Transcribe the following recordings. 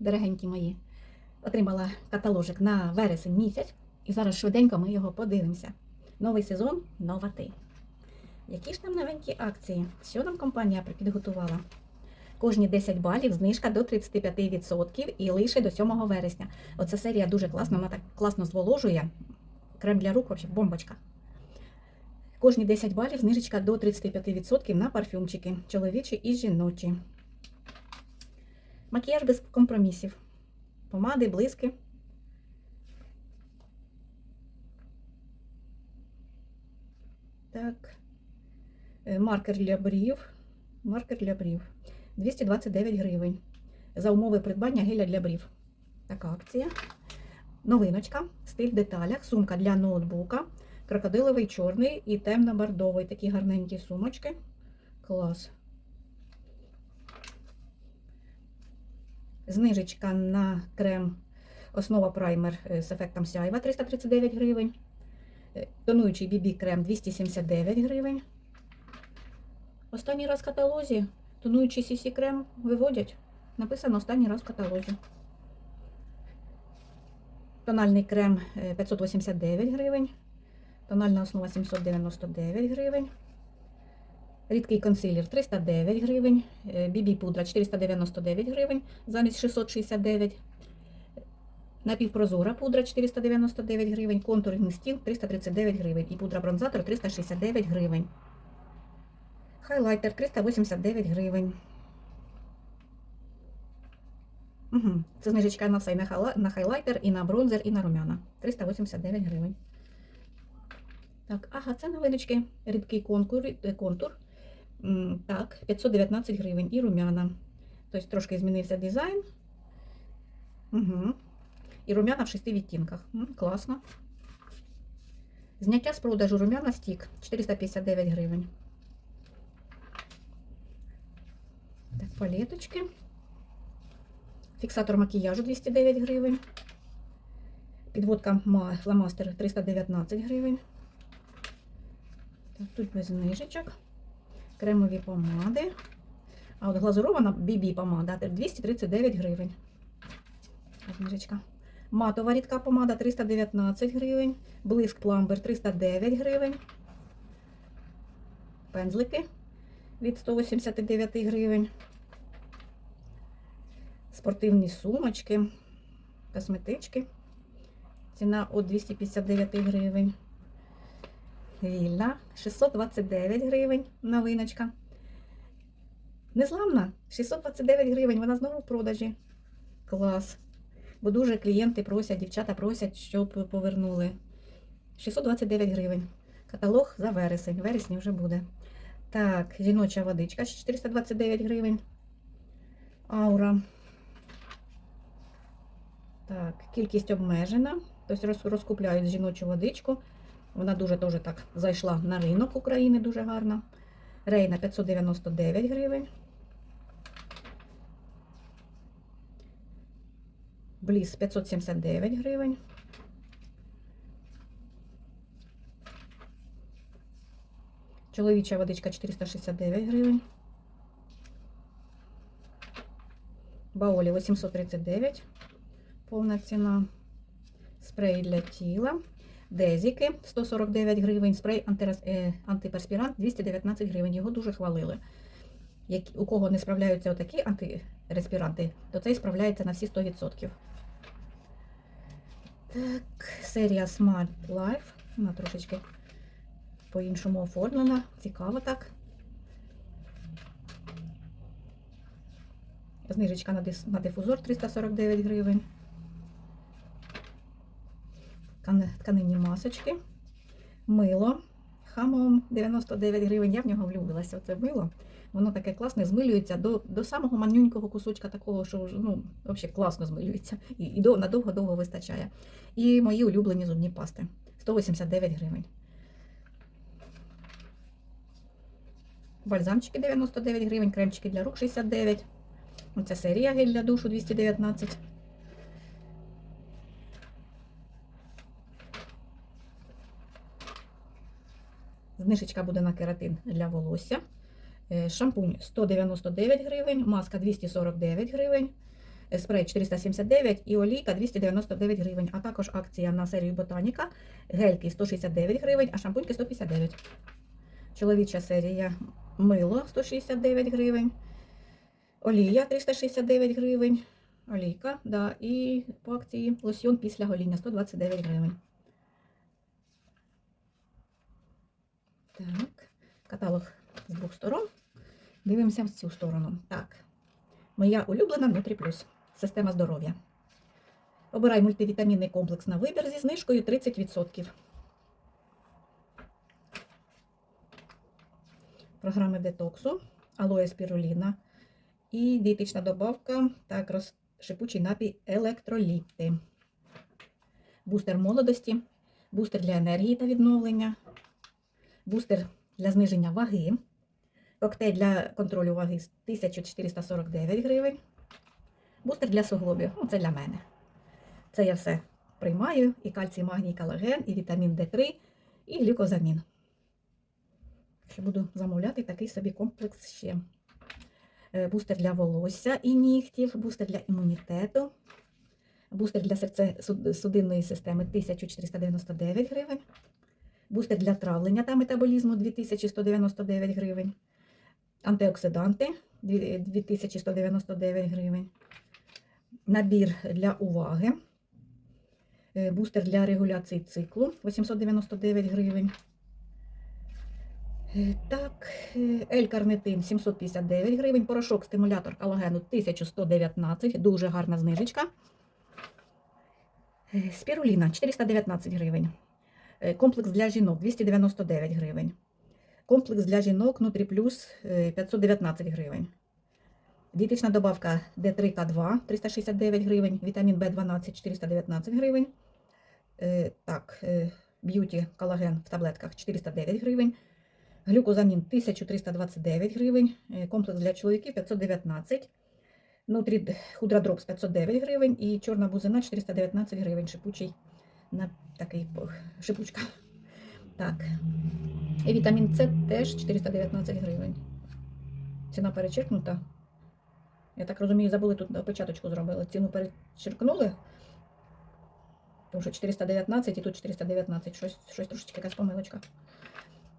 дорогенькі мої. Отримала каталожик на вересень місяць, і зараз швиденько ми його подивимося. Новий сезон, нова ти. Які ж там новенькі акції? Що нам компанія підготувала? Кожні 10 балів знижка до 35% і лише до 7 вересня. Оця серія дуже класна, вона так класно зволожує. Крем для рук, взагалі, бомбочка. Кожні 10 балів знижечка до 35% на парфюмчики, чоловічі і жіночі. Макіяж без компромісів. Помади, блиски. Так. Е, Маркер для брів. Маркер для брів. 229 гривень. За умови придбання геля для брів. Така акція. Новиночка. Стиль в деталях. Сумка для ноутбука. Крокодиловий чорний і темно-бордовий. Такі гарненькі сумочки. Клас. Знижечка на крем основа праймер е, з ефектом сяйва 339 гривень. Е, Тонуючий BB крем 279 гривень. Останній раз в каталозі тонуючий CC крем виводять. Написано останній раз в каталозі. Тональний крем е, 589 гривень. Тональна основа 799 гривень. Рідкий консилер 309 гривень. BB пудра 499 гривень замість 669. Напівпрозора пудра 499 гривень. Контурний стіл 339 гривень. І пудра бронзатор 369 гривень. Хайлайтер 389 гривень. Угу. Це знижечка на все, і на, хайла- на хайлайтер, і на бронзер, і на румяна. 389 гривень. Так, ага, це новиночки. Рідкий е, контур. Так, 519 гривень і румяна. Тобто трошки змінився дизайн. Угу. І румяна в шести відтінках. Класно. Зняття з продажу румяна стік 459 гривень. Так, палеточки. Фіксатор макіяжу 209 гривень. Підводка ма- фломастер 319 гривень. Так, тут без знижечок. Кремові помади. А от глазурована BB помада 239 гривень. Так, Матова рідка помада 319 гривень. Блиск пламбер 309 гривень. Пензлики від 189 гривень. Спортивні сумочки, косметички. Ціна от 259 гривень. Вільна 629 гривень новиночка. Незламна 629 гривень. Вона знову в продажі. Клас. Бо дуже клієнти просять, дівчата просять, щоб повернули. 629 гривень. Каталог за вересень. Вересні вже буде. Так, жіноча водичка 429 гривень. Аура. Так, кількість обмежена. Тобто розкупляють жіночу водичку. Вона дуже теж так зайшла на ринок України, дуже гарна. Рейна 599 гривень. Бліс 579 гривень. Чоловіча водичка 469 гривень. Баолі 839. Повна ціна. Спрей для тіла. Дезіки 149 гривень. Спрей е, антиперспірант 219 гривень. Його дуже хвалили. Як, у кого не справляються отакі антиреспіранти, то цей справляється на всі 100%. Так, серія Smart Life. Вона трошечки по-іншому оформлена. Цікаво так. Знижечка на дифузор 349 гривень. Ткани- Тканинні масочки. Мило. Хамом 99 гривень. Я в нього влюбилася. Оце мило. Воно таке класне, змилюється до, до самого манюнького кусочка такого, що ну, взагалі класно змилюється. І, і до, надовго-довго вистачає. І мої улюблені зубні пасти. 189 гривень. Бальзамчики 99 гривень, кремчики для рук 69. Оця серія гель для душу 219. Знижечка буде на кератин для волосся. Е, Шампунь 199 гривень, маска 249 гривень. е, спрей 479 і олійка 299 гривень. А також акція на серію Ботаніка. Гельки 169 гривень, а шампуньки 159. Чоловіча серія мило 169 гривень. Олія 369 гривень. Олійка, да, і по акції лосьйон після гоління 129 гривень. Так, каталог з двох сторон. Дивимося в цю сторону. Так, моя улюблена Нутрі Плюс. Система здоров'я. Обирай мультивітамінний комплекс на вибір зі знижкою 30%. Програми детоксу, алоє спіруліна і дієтична добавка та шипучий напій електроліти. Бустер молодості, бустер для енергії та відновлення, бустер для зниження ваги, коктейль для контролю ваги 1449 гривень, бустер для суглобів, ну, це для мене. Це я все приймаю, і кальцій, магній, колаген, і вітамін D3, і глюкозамін. Ще буду замовляти такий собі комплекс ще. Е, Бустер для волосся і нігтів, бустер для імунітету, бустер для серцево-судинної системи 1499 гривень, бустер для травлення та метаболізму 2199 гривень, антиоксиданти дві- 2199 гривень, набір для уваги, е, бустер для регуляції циклу 899 гривень. Е, Так, е, L-карнитин 759 гривень, порошок стимулятор колагену 1119, дуже гарна знижечка. Спіруліна 419 гривень. Е, Комплекс для жінок 299 гривень. Комплекс для жінок Нутрі Плюс е, 519 гривень. Дієтична добавка D3К2 369 гривень, вітамін В12 419 гривень. Е, Так, е, б'юті колаген в таблетках 409 гривень. Глюкозамін 1329 гривень, комплекс для чоловіків 519, нутрі худрадропс 509 гривень і чорна бузина 419 гривень, шипучий на такий шипучка. Так. І вітамін С теж 419 гривень. Ціна перечеркнута. Я так розумію, забули тут опечаточку зробили. Ціну перечеркнули. Тому що 419 і тут 419. Щось, щось трошечки якась помилочка.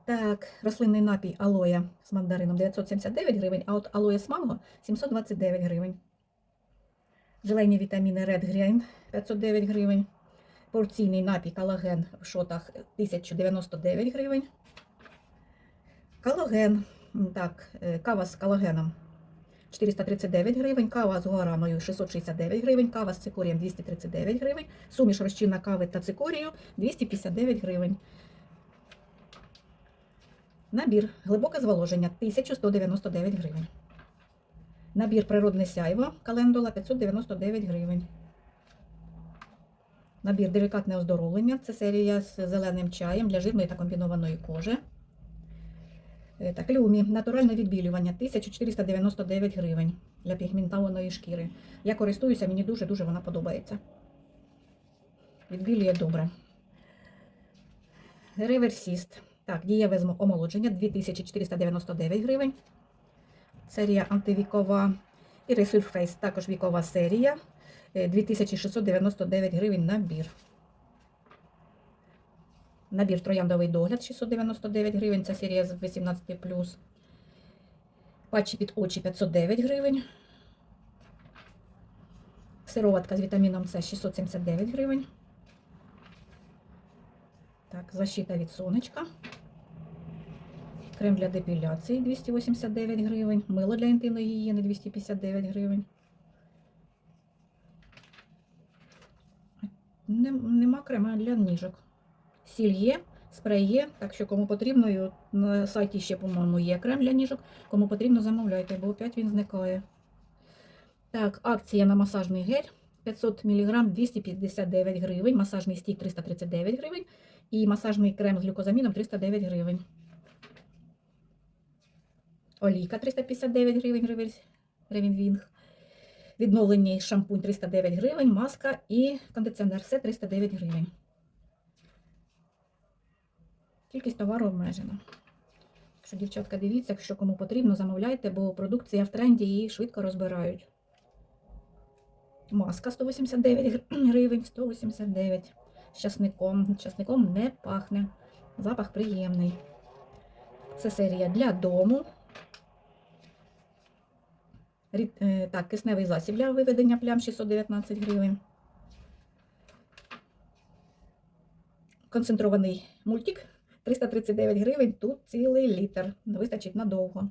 Так, рослинний напій алоє з мандарином 979 гривень, а от алоє з манго 729 гривень. Желейні вітаміни Red Grain 509 гривень. Порційний напій колаген в шотах 1099 гривень. Колаген, так, е, кава з колагеном 439 гривень, кава з гуараною 669 гривень, кава з цикорієм 239 гривень, суміш розчинна кави та цикорію 259 гривень. Набір глибоке зволоження 1199 гривень. Набір природне сяйво календула 599 гривень. Набір делікатне оздоровлення. Це серія з зеленим чаєм для жирної та комбінованої кожи. Е, Так, люмі, натуральне відбілювання 1499 гривень для пігментованої шкіри. Я користуюся, мені дуже-дуже вона подобається. Відбілює добре. Реверсіст. Так, дієве омолодження 2499 гривень. Серія антивікова. І Resurface також вікова серія. Е, 2699 гривень набір. Набір трояндовий догляд 699 гривень. Це серія з 18. Патчі під очі 509 гривень. Сироватка з вітаміном С 679 гривень. Так, защита від сонечка. Крем для депіляції 289 гривень. Мило для інтимної гігієни 259 гривень. Нема крема для ніжок. Сіль є, спрей є, так що кому потрібно, і от на сайті ще, по-моєму, є крем для ніжок. Кому потрібно, замовляйте, бо опять він зникає. Так, акція на масажний гель 500 мг 259 гривень, масажний стік 339 гривень і масажний крем з глюкозаміном 309 гривень. Олійка 359 гривень, реверс- ревінвінг. Відновлений шампунь 309 гривень, маска і кондиціонер все 309 гривень. Кількість товару обмежена. Що, дівчатка, дивіться, якщо кому потрібно, замовляйте, бо продукція в тренді її швидко розбирають. Маска 189 гривень, 189 з часником. Часником не пахне. Запах приємний. Це серія для дому. Е, Так, кисневий засіб для виведення плям 619 гривень. Концентрований мультик 339 гривень, тут цілий літр. Вистачить надовго.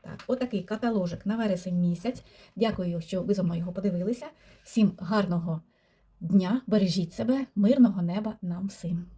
Так, отакий каталожик на вересень місяць. Дякую, що ви за мною його подивилися. Всім гарного дня, бережіть себе, мирного неба нам всім.